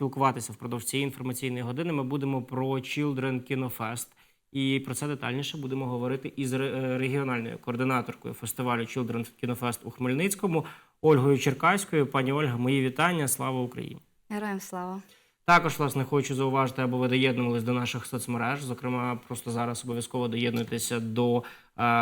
спілкуватися впродовж цієї інформаційної години. Ми будемо про Children Кінофест. І про це детальніше будемо говорити із е, регіональною координаторкою фестивалю Children Кінофест у Хмельницькому Ольгою Черкаською. Пані Ольга, мої вітання. Слава Україні! Героям слава. Також власне хочу зауважити, аби ви доєднувались до наших соцмереж. Зокрема, просто зараз обов'язково доєднуйтеся до е,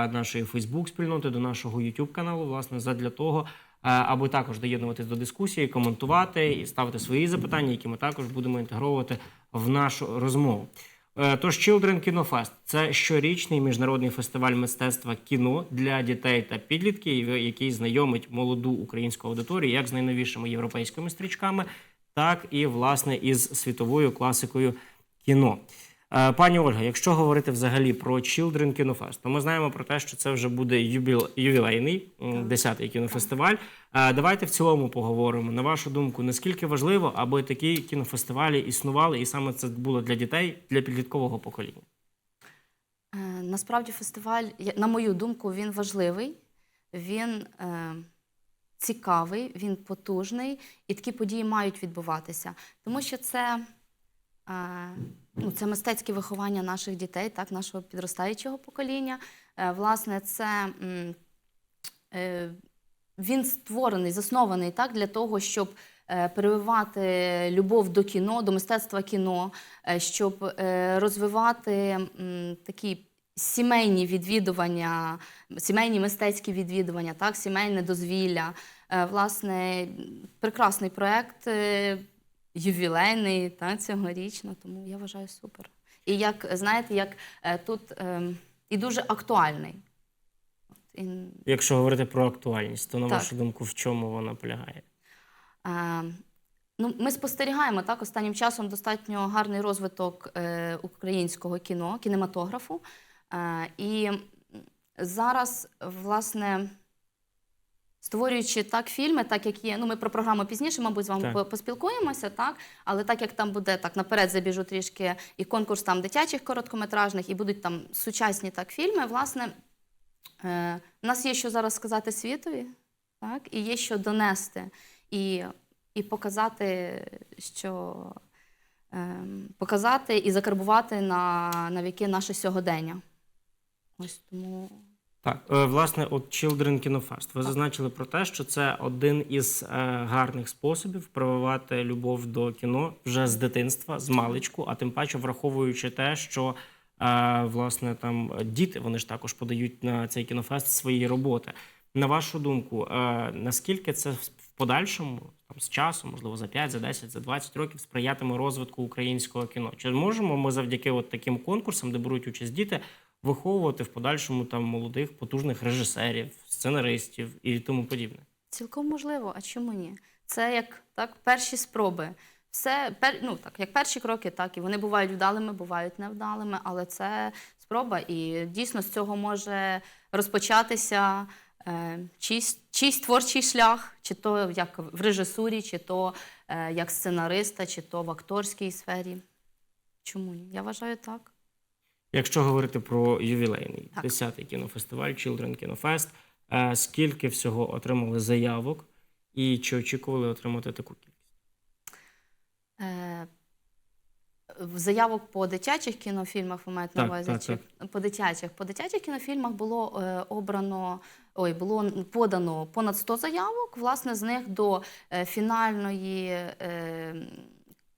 нашої Фейсбук-спільноти, до нашого youtube каналу, власне, задля того, аби також доєднуватись до дискусії, коментувати і ставити свої запитання, які ми також будемо інтегровувати в нашу розмову. Е, Тож Children Kino Fest – це щорічний міжнародний фестиваль мистецтва кіно для дітей та підлітків, який знайомить молоду українську аудиторію як з найновішими європейськими стрічками, так і власне із світовою класикою кіно. Е, Пані Ольга, якщо говорити взагалі про Children Kino Fest, то ми знаємо про те, що це вже буде юбіл... ювілейний 10-й кінофестиваль. Е, Давайте в цілому поговоримо. На вашу думку, наскільки важливо, аби такі кінофестивалі існували, і саме це було для дітей, для підліткового покоління? Е, Насправді фестиваль, на мою думку, він важливий, він цікавий, він потужний, і такі події мають відбуватися. Тому що це, ну, це мистецьке виховання наших дітей, так, нашого підростаючого покоління. Е, власне, це е, він створений, заснований так, для того, щоб е, прививати любов до кіно, до мистецтва кіно, щоб розвивати такі сімейні відвідування, сімейні мистецькі відвідування, так, сімейне дозвілля. Власне, прекрасний проект, е, ювілейний та, цьогорічно, тому я вважаю супер. І як знаєте, як е, тут ем, і дуже актуальний. І, Якщо говорити про актуальність, то на Так. вашу думку, в чому вона полягає? Е, Ну, ми спостерігаємо так останнім часом достатньо гарний розвиток е, українського кіно, кінематографу. Е, і зараз, власне, створюючи так фільми, так як є. Ну, ми про програму пізніше, мабуть, з вами Так. поспілкуємося, так. Але так як там буде так, наперед забіжу трішки і конкурс там дитячих короткометражних, і будуть там сучасні так фільми, власне, е, у нас є що зараз сказати світові, так, і є що донести. І і показати, що ем, показати і закарбувати на, на віки наше сьогодення. Ось тому. Так, е, власне, от Children Kino Fest. Ви зазначили про те, що це один із е, гарних способів прививати любов до кіно вже з дитинства, з маличку, а тим паче враховуючи те, що е, власне там діти вони ж також подають на цей кінофест свої роботи. На вашу думку, наскільки це подальшому, там з часом, можливо, за 5, за 10, за 20 років сприятиме розвитку українського кіно? Чи можемо ми завдяки от таким конкурсам, де беруть участь діти, виховувати в подальшому там молодих потужних режисерів, сценаристів і тому подібне? Цілком можливо, а чому ні? Це як так, перші спроби. Все, ну, так, як перші кроки, так, і вони бувають вдалими, бувають невдалими, але це спроба, і дійсно з цього може розпочатися чийсь, чийсь творчий шлях, чи то як в режисурі, чи то е, як сценариста, чи то в акторській сфері. Чому ні? Я вважаю так. Якщо говорити про ювілейний Так. 10-й кінофестиваль Children е, скільки всього отримали заявок і чи очікували отримати таку кількість? Е, заявок по дитячих кінофільмах ви маєте на Так, увазі? так, по дитячих? По дитячих кінофільмах було е, обрано, ой, було подано понад 100 заявок. Власне, з них до е, фінальної е,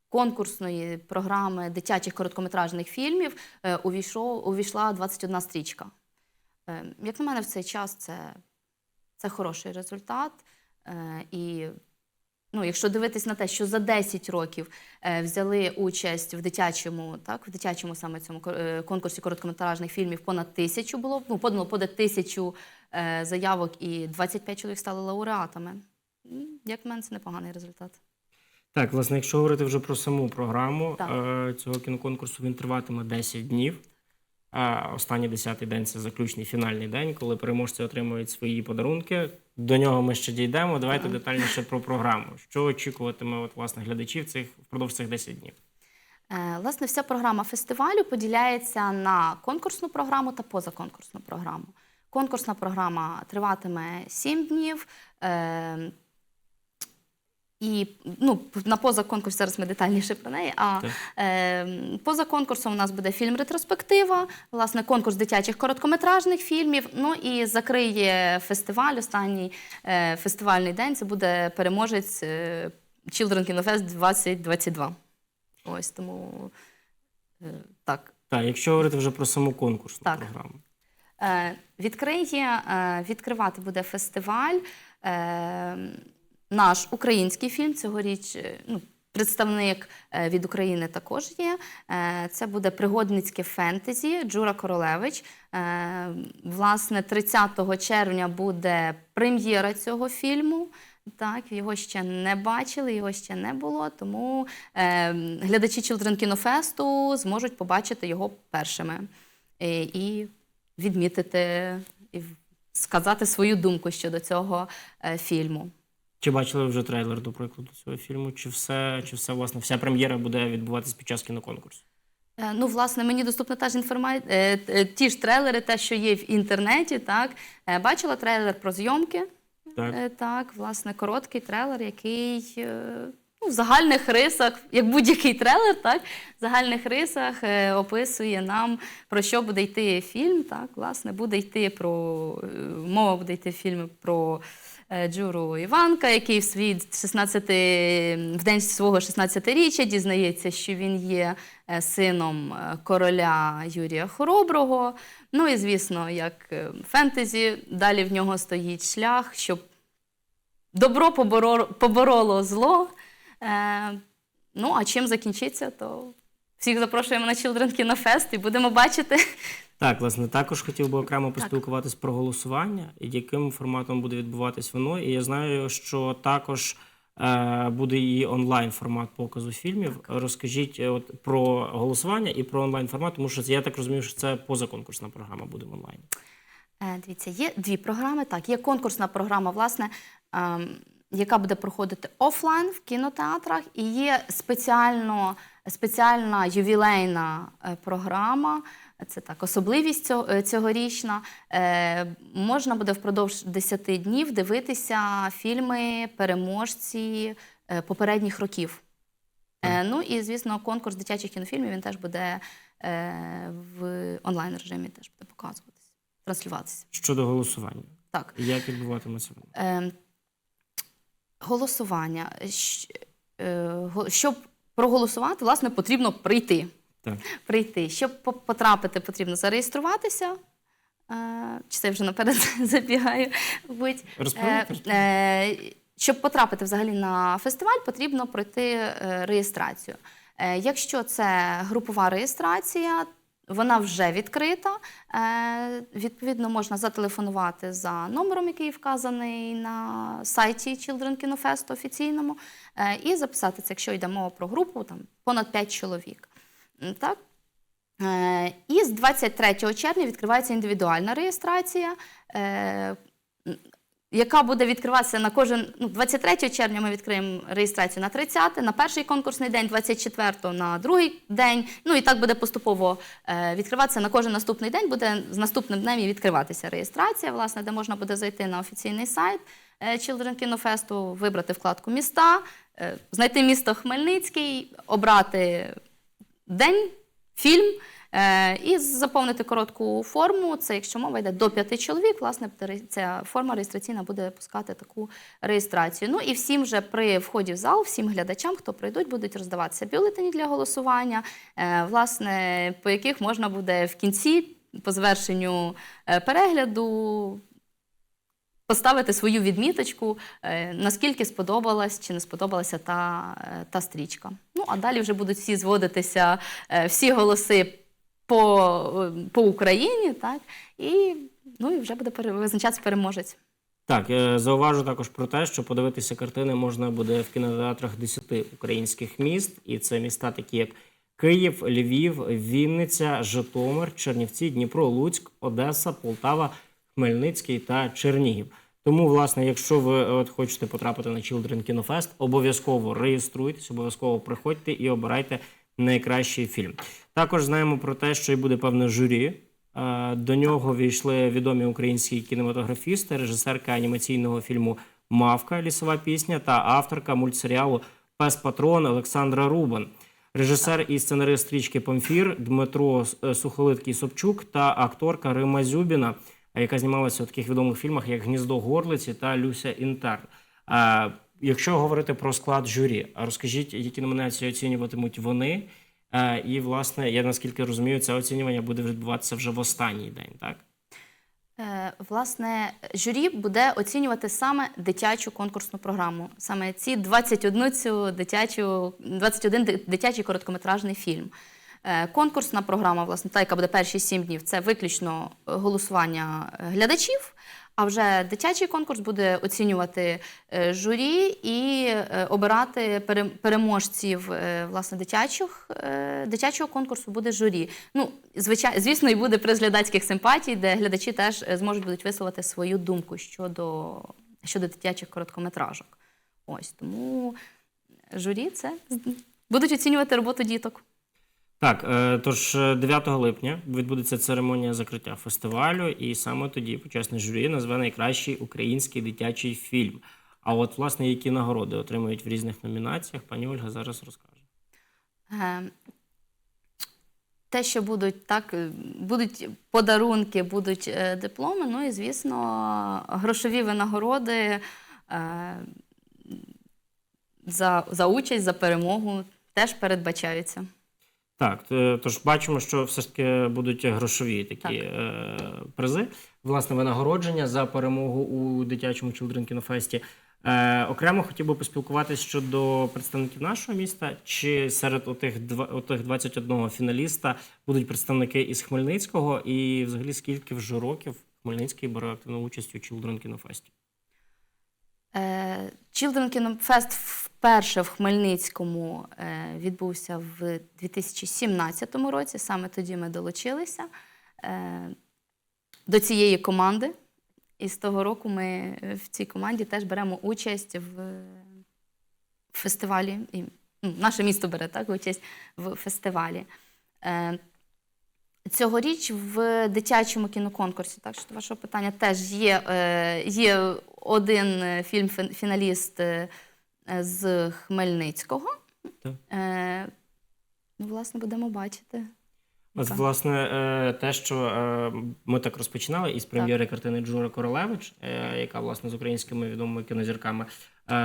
конкурсної програми дитячих короткометражних фільмів е, увійшов, увійшла 21 стрічка. Як на мене, в цей час це, це хороший результат. І ну, якщо дивитись на те, що за 10 років взяли участь в дитячому, так, в дитячому саме цьому конкурсі короткометражних фільмів понад тисячу було, ну, подано понад тисячу заявок і 25 чоловік стали лауреатами. Як на мене, це непоганий результат. Так, власне, якщо говорити вже про саму програму Так. е, цього кіноконкурсу, він триватиме 10 днів. А останній 10-й день це заключний фінальний день, коли переможці отримують свої подарунки. До нього ми ще дійдемо. Давайте Так. детальніше про програму. Що очікуватиме от, власне, глядачів цих впродовж цих 10 днів? Е, Власне, вся програма фестивалю поділяється на конкурсну програму та позаконкурсну програму. Конкурсна програма триватиме 7 днів. Е, І ну, на поза конкурс зараз ми детальніше про неї. А е, поза конкурсом у нас буде фільм ретроспектива, власне, конкурс дитячих короткометражних фільмів. Ну і закриє фестиваль. Останній е, фестивальний день. Це буде переможець е, Children Kino Fest 2022. Ось тому е, так. Так, якщо говорити вже про саму конкурсну Так. програму. Е, Відкриє, е, відкривати буде фестиваль. е, Наш український фільм цьогоріч. Ну, представник від України також є. Це буде пригодницьке фентезі Джура Королевич. Власне, 30 червня буде прем'єра цього фільму. Так, його ще не бачили, його ще не було. Тому е, глядачі Children Кінофесту зможуть побачити його першими. І відмітити і сказати свою думку щодо цього е, фільму. Чи бачили ви вже трейлер, до прикладу, цього фільму? Чи все, чи все, власне, вся прем'єра буде відбуватись під час кіноконкурсу? Е, Ну, власне, мені доступна та ж інформація, ті ж трейлери, те, що є в інтернеті. Так Е, бачила трейлер про зйомки. Так. Е, Так, власне, короткий трейлер, який е, ну, в загальних рисах, як будь-який трейлер, так, в загальних рисах е, описує нам, про що буде йти фільм. Так, власне, буде йти про е, мова буде йти в фільмі про. е, Джуру Іванка, який в свій 16, в день свого 16-річчя дізнається, що він є сином короля Юрія Хороброго. Ну і звісно, як фентезі, далі в нього стоїть шлях, щоб добро поборо- побороло зло. Е, ну, а чим закінчиться, то всіх запрошуємо на Children Kino Fest і будемо бачити. Так, власне, також хотів би окремо поспілкуватись про голосування яким форматом буде відбуватись воно. І я знаю, що також е, буде і онлайн формат показу фільмів. Розкажіть е, от про голосування і про онлайн формат, тому що я так розумію, що це позаконкурсна програма буде в онлайні. Е, Дивіться, є дві програми. Так, є конкурсна програма, власне, ем, яка буде проходити офлайн в кінотеатрах, і є спеціально, спеціальна ювілейна е, програма. Це так, особливість цього, е, цьогорічна. Е, можна буде впродовж 10 днів дивитися фільми переможці е, попередніх років. Е, ну і звісно, конкурс дитячих кінофільмів він теж буде е, в онлайн режимі теж буде показуватися, транслюватися. Щодо голосування, Так. як відбуватиметься? Е, голосування. Е, Щоб проголосувати, власне, потрібно прийти. Так. Прийти. Щоб потрапити, потрібно зареєструватися. Е, Чи це я вже наперед забігаю? Будь. Е, Щоб потрапити взагалі на фестиваль, потрібно пройти реєстрацію. Якщо це групова реєстрація, вона вже відкрита. Е, Відповідно, можна зателефонувати за номером, який вказаний на сайті Children Kino Fest офіційному, е, і записатися, якщо йде мова про групу, там понад 5 чоловік. Так? Е, І з 23 червня відкривається індивідуальна реєстрація, яка буде відкриватися на кожен. Ну, 23 червня ми відкриємо реєстрацію на 30, на перший конкурсний день, 24 на другий день. Ну і так буде поступово е, відкриватися на кожен наступний день. Буде з наступним днем і відкриватися реєстрація, власне, де можна буде зайти на офіційний сайт е, Children Fest, вибрати вкладку міста, е, знайти місто Хмельницький, обрати день, фільм і заповнити коротку форму. Це якщо мова йде до п'яти чоловік, власне, ця форма реєстраційна буде пускати таку реєстрацію. Ну і всім вже при вході в зал, всім глядачам, хто прийдуть, будуть роздаватися бюлетені для голосування, е, власне, по яких можна буде в кінці, по завершенню е, перегляду. Поставити свою відміточку, е, наскільки сподобалась чи не сподобалася та, е, та стрічка. Ну, а далі вже будуть всі зводитися, е, всі голоси по, е, по Україні, так? І, ну, і вже буде визначатися переможець. Так, е, зауважу також про те, що подивитися картини можна буде в кінотеатрах 10 українських міст, і це міста такі як Київ, Львів, Вінниця, Житомир, Чернівці, Дніпро, Луцьк, Одеса, Полтава, Хмельницький та Чернігів. Тому, власне, якщо ви е, от хочете потрапити на Children Fest, обов'язково реєструйтесь, обов'язково приходьте і обирайте найкращий фільм. Також знаємо про те, що і буде певне журі. Е, До нього війшли відомі українські кінематографісти, режисерка анімаційного фільму Мавка, лісова пісня та авторка мультсеріалу Пес Патрон Олександра Рубан. Режисер і сценарист стрічки Памфір Дмитро е, Сухолиткий Собчук та акторка Рима Зюбіна, е, яка знімалася у таких відомих фільмах, як Гніздо Горлиці та Люся Інтерн. Якщо говорити про склад журі, а розкажіть, які номінації оцінюватимуть вони. Е, І, власне, я наскільки розумію, це оцінювання буде відбуватися вже в останній день, так? Е, Власне, журі буде оцінювати саме дитячу конкурсну програму. Саме ці 21 цю дитячу, 21 дитячий короткометражний фільм. Е, Конкурсна програма, власне, та, яка буде перші сім днів, це виключно голосування глядачів. А вже дитячий конкурс буде оцінювати е, журі і е, обирати пере- переможців е, власне дитячих, дитячого конкурсу буде журі. Ну, звичайно, звісно, і буде приз глядацьких симпатій, де глядачі теж зможуть будуть висловити свою думку щодо, щодо дитячих короткометражок. Ось тому журі це будуть оцінювати роботу діток. Так, е, тож е, 9 липня відбудеться церемонія закриття фестивалю, і саме тоді почесне журі назве найкращий український дитячий фільм. А от, власне, які нагороди отримують в різних номінаціях, пані Ольга зараз розкаже. Е, Те, що будуть так, е, будуть подарунки, будуть е, дипломи, ну і звісно, грошові винагороди е, за, за участь, за перемогу теж передбачаються. Так, е, тож бачимо, що все ж таки будуть грошові такі Так. е, призи. Власне, винагородження за перемогу у дитячому Children кінофесті. Е, окремо хотів би поспілкуватися щодо представників нашого міста. Чи серед отих, отих 21 фіналіста будуть представники із Хмельницького, і взагалі скільки вже років Хмельницький бере активну участь у Children кінофесті? Е, Children Kino Fest вперше в Хмельницькому е, відбувся в 2017 році. Саме тоді ми долучилися е, до цієї команди. І з того року ми е, в цій команді теж беремо участь в е, фестивалі. Ну, наше місто бере так, участь в фестивалі. Цьогоріч в дитячому кіноконкурсі, так що до вашого питання теж є, е, є один е, фільм-фіналіст е, з Хмельницького. Так. Ну, власне, будемо бачити. От, власне, те, що ми так розпочинали із прем'єри картини Джура Королевич, яка власне з українськими відомими кінозірками,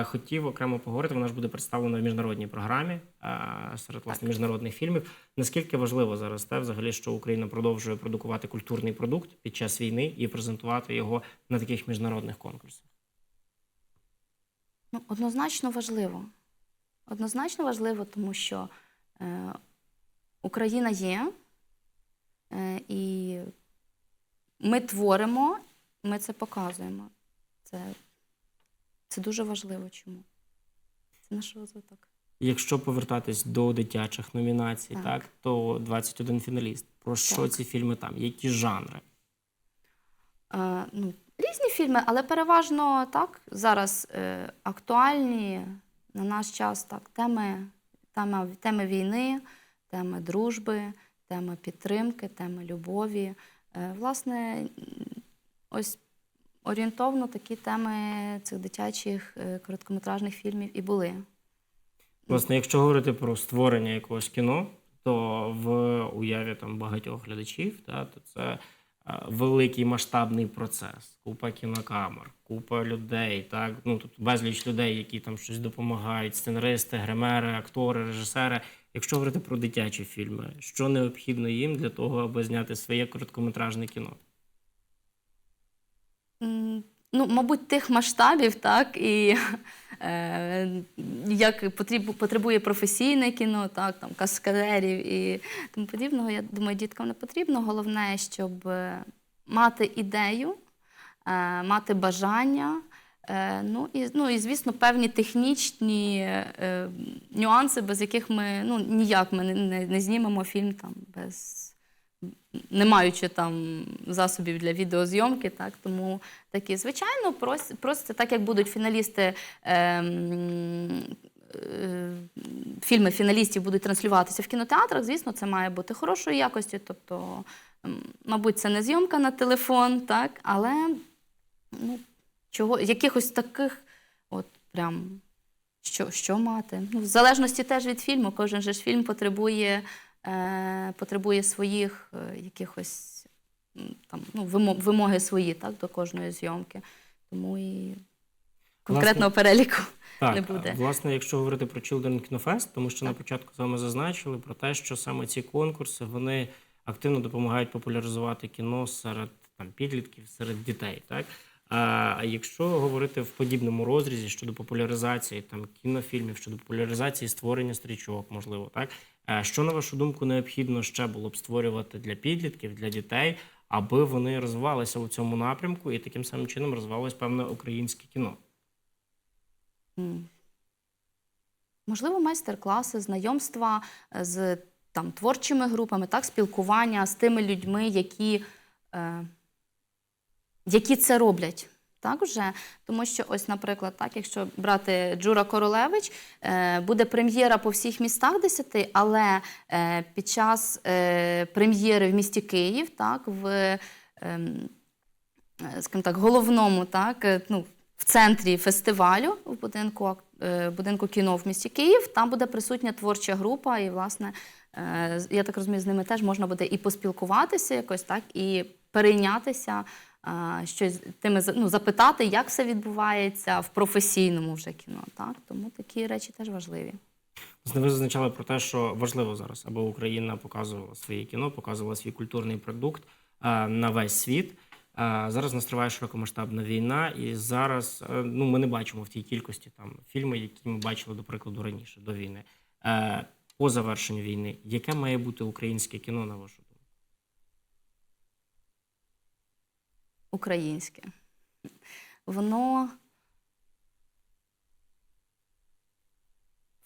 хотів окремо поговорити. Вона ж буде представлена в міжнародній програмі е, серед власне міжнародних фільмів. Наскільки важливо зараз те, взагалі, що Україна продовжує продукувати культурний продукт під час війни і презентувати його на таких міжнародних конкурсах? Ну, однозначно важливо. Однозначно важливо, тому що е, Україна є, е, і ми творимо, ми це показуємо. Це, це дуже важливо. Чому? Це наш розвиток. Якщо повертатись до дитячих номінацій, так, Так. то 21 фіналіст. Про що Так. ці фільми там? Які жанри? Е, ну, різні фільми, але переважно так зараз е, актуальні на наш час так, теми, тема, теми війни, теми дружби, теми підтримки, теми любові. Е, власне, ось орієнтовно такі теми цих дитячих е, короткометражних фільмів і були. Власне, якщо говорити про створення якогось кіно, то в уяві там багатьох глядачів, та, то це е, великий масштабний процес, купа кінокамер, купа людей, так ну тут безліч людей, які там щось допомагають, сценаристи, гримери, актори, режисери. Якщо говорити про дитячі фільми, що необхідно їм для того, аби зняти своє короткометражне кіно? Ну, мабуть, тих масштабів, так, і е, як потребує професійне кіно, так, там, каскадерів і тому подібного. Я думаю, діткам не потрібно. Головне, щоб е, мати ідею, е, мати бажання. Е, ну, і, ну і, звісно, певні технічні е, нюанси, без яких ми ну, ніяк ми не, не знімемо фільм там без не маючи там засобів для відеозйомки, так тому такі, звичайно, прос- проситься, так як будуть фіналісти. ем, е, Фільми фіналістів будуть транслюватися в кінотеатрах, звісно, це має бути хорошої якості. Тобто, мабуть, це не зйомка на телефон, так, але ну, чого, якихось таких От прям що, що мати. Ну, в залежності теж від фільму. Кожен же ж фільм потребує, потребує своїх е, якихось там, ну, вимоги свої так, до кожної зйомки. Тому і конкретного переліку. Так, не буде. власне, якщо говорити про Children Kino тому що на початку з вами зазначили про те, що саме ці конкурси вони активно допомагають популяризувати кіно серед там підлітків, серед дітей. Так а якщо говорити в подібному розрізі щодо популяризації там кінофільмів, щодо популяризації створення стрічок, можливо, так е, що на вашу думку необхідно ще було б створювати для підлітків, для дітей, аби вони розвивалися у цьому напрямку і таким самим чином розвивалось певне українське кіно. Можливо, майстер-класи, знайомства е, з там, творчими групами, так, спілкування з тими людьми, які, е, які це роблять. Так, вже? Тому що, ось, наприклад, так, якщо брати Джура Королевич, е, буде прем'єра по всіх містах 10, але е, під час е, прем'єри в місті Київ, так, в ем, скажімо так, головному, так, ну, в центрі фестивалю в будинку, будинку кіно в місті Київ. Там буде присутня творча група, і, власне, я так розумію, з ними теж можна буде і поспілкуватися якось, так, і перейнятися. Щось тими ну, запитати, як все відбувається в професійному вже кіно. Так? Тому такі речі теж важливі. Ви зазначали про те, що важливо зараз, аби Україна показувала своє кіно, показувала свій культурний продукт на весь світ. Зараз у нас триває широкомасштабна війна, і зараз е, ну, ми не бачимо в тій кількості там фільми, які ми бачили, до прикладу, раніше до війни. Е, По завершенню війни, яке має бути українське кіно, на вашу думку? Українське. Воно,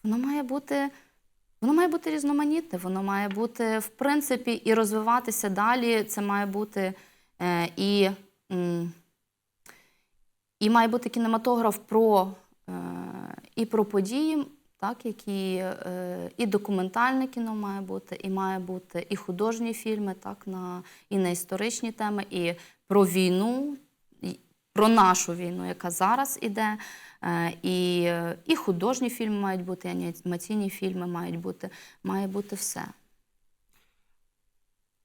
воно має бути. Воно має бути різноманітне, воно має бути, в принципі, і розвиватися далі. Це має бути е, і, і має бути кінематограф про, е, і про події, так, які, е, і документальне кіно має бути, і має бути і художні фільми, так, на, і на історичні теми, і про війну, про нашу війну, яка зараз іде. Е, І, і художні фільми мають бути, і анімаційні фільми мають бути, має бути все.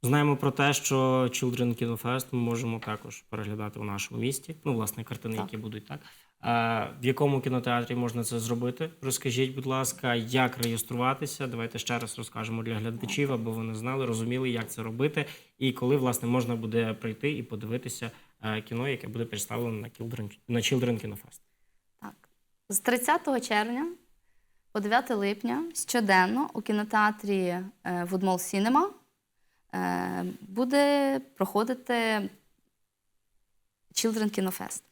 Знаємо про те, що Children Kino Fest ми можемо також переглядати у нашому місті. Ну, власне, картини, Так. які будуть так. В якому кінотеатрі можна це зробити? Розкажіть, будь ласка, як реєструватися? Давайте ще раз розкажемо для глядачів, аби вони знали, розуміли, як це робити, і коли власне можна буде прийти і подивитися е, кіно, яке буде представлено на Children, на Children Fest. Так. З 30 червня по 9 липня щоденно у кінотеатрі е, Woodmall Cinema е, буде проходити Children Fest.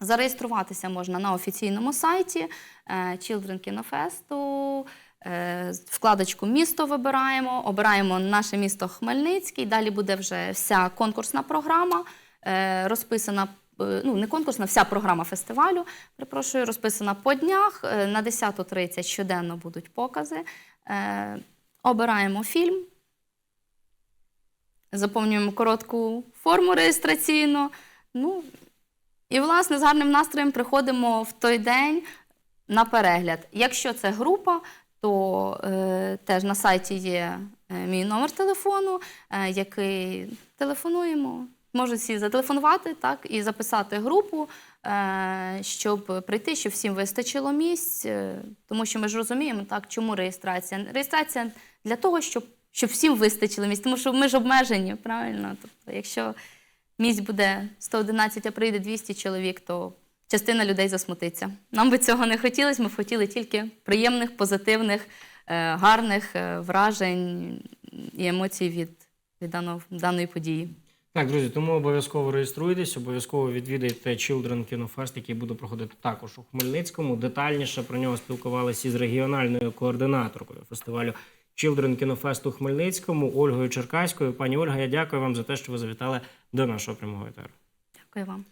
Зареєструватися можна на офіційному сайті е, Children. Е, Вкладочку місто вибираємо, обираємо наше місто Хмельницький. Далі буде вже вся конкурсна програма, е, розписана, е, ну не конкурсна, вся програма фестивалю. Перепрошую, розписана по днях. На 10.30 щоденно будуть покази. Обираємо фільм, заповнюємо коротку форму реєстраційну. Ну, і, власне, з гарним настроєм приходимо в той день на перегляд. Якщо це група, то е, теж на сайті є е, мій номер телефону, е, який телефонуємо. Можуть всі зателефонувати так, і записати групу, е, щоб прийти, щоб всім вистачило місць. е, Тому що ми ж розуміємо, так, чому реєстрація. Реєстрація для того, щоб, щоб всім вистачило місць, тому що ми ж обмежені, правильно? Тобто, якщо місць буде 111, а прийде 200 чоловік, то частина людей засмутиться. Нам би цього не хотілося, ми б хотіли тільки приємних, позитивних, е, гарних е, вражень і емоцій від, від даної події. Так, друзі, тому обов'язково реєструйтесь, обов'язково відвідайте Children Kino Fest, який буде проходити також у Хмельницькому. Детальніше про нього спілкувалися із регіональною координаторкою фестивалю Children Kino Fest у Хмельницькому Ольгою Черкаською. Пані Ольга, я дякую вам за те, що ви завітали до нашого прямого етеру. Дякую вам.